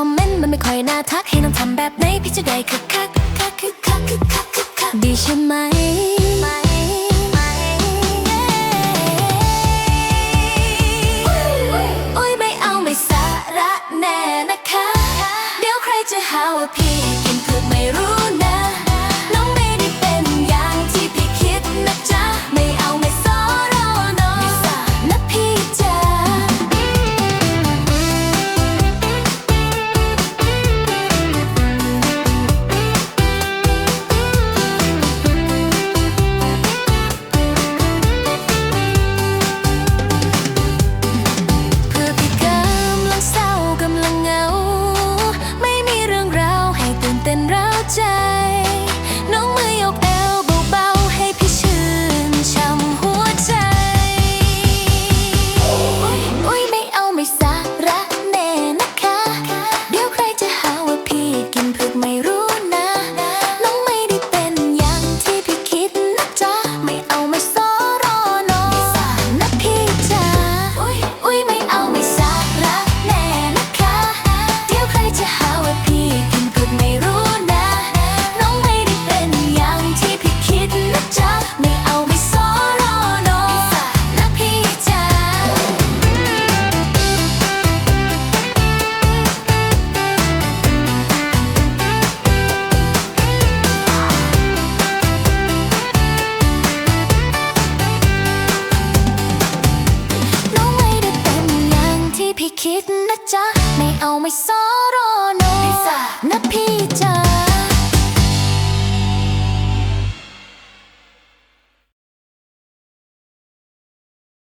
อมเมนต์มันไม่ค่อยน่าทัก ให้น้องทำแบบไหนพี่จะได้คึกคักคักคึกคักคึกคักคึกคักดีใช่ไหมโอ้ยไม่เอาไม่สาระแน่นะคะ เดี๋ยวใครจะหาว่าพี่ chance. คิดนะจ๊ะ ไม่เอาไม่สอรอโนนะพี่จ้า